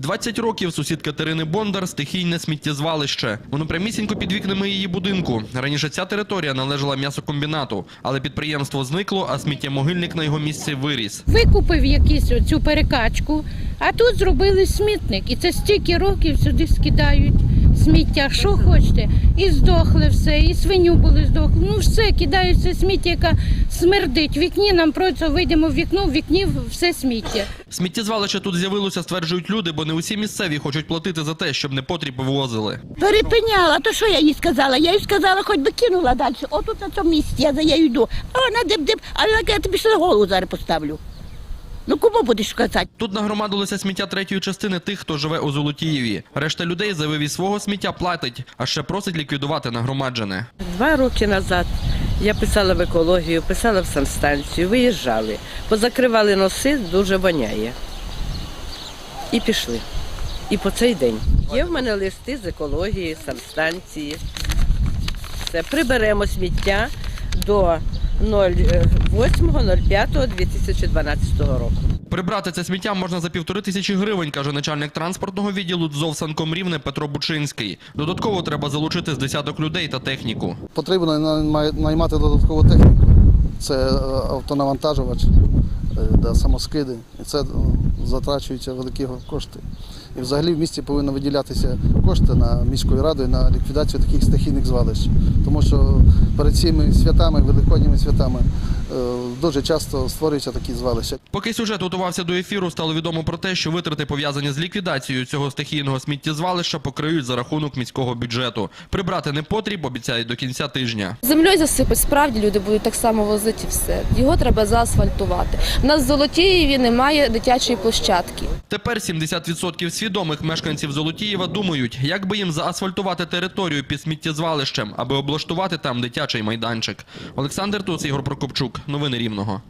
20 років сусід Катерини Бондар стихійне сміттєзвалище. Воно прямісінько під вікнами її будинку. Раніше ця територія належала м'ясокомбінату, але підприємство зникло, а сміттємогильник на його місці виріс. Викупив якусь цю перекачку, а тут зробили смітник. І це стільки років сюди скидають сміття, що хочете. І здохли все, і свиню були здохли. Ну все, кидають все сміття, яке смердить. В вікні нам просто вийдемо в вікно, в вікні все сміття. Сміттєзвалище тут з'явилося, стверджують люди, бо не усі місцеві хочуть платити за те, щоб непотріб вивозили. Перепиняла, то що я їй сказала? Я їй сказала, хоч би кинула далі. Отут на цьому місці я за нею йду. А вона дип-дип, а вона каже, я тобі ще голову зараз поставлю. Ну кому будеш казати? Тут нагромадилося сміття третьої частини тих, хто живе у Золотієві. Решта людей за вивіз свого сміття платить, а ще просить ліквідувати нагромаджене. Два роки назад я писала в екологію, писала в санстанцію, виїжджали, позакривали носи, дуже воняє. І пішли. І по цей день. Є в мене листи з екології, санстанції. Все, приберемо сміття до 08.05.2012 року. Прибрати це сміття можна за півтори тисячі гривень, каже начальник транспортного відділу ДЗОВ Санкомрівне Петро Бучинський. Додатково треба залучити з десяток людей та техніку. Потрібно най- наймати додаткову техніку. Це е, автонавантажувач, е, самоскиди. І це е, затрачуються великі кошти. І взагалі в місті повинно виділятися кошти на міською радою на ліквідацію таких стихійних звалищ. Тому що перед цими святами, великодніми святами, дуже часто створюються такі звалища. Поки сюжет готувався до ефіру, стало відомо про те, що витрати пов'язані з ліквідацією цього стихійного сміттєзвалища покриють за рахунок міського бюджету. Прибрати непотріб обіцяють до кінця тижня. Землею засипать, справді люди будуть так само возити все. Його треба заасфальтувати. У нас в Золотієві немає дитячої площадки. Тепер 70% свідомих мешканців Золотієва думають, як би їм заасфальтувати територію під сміттєзвалищем, аби облаштувати там дитячий майданчик. Олександр Туц, Ігор Прокопчук. Новини Рівного.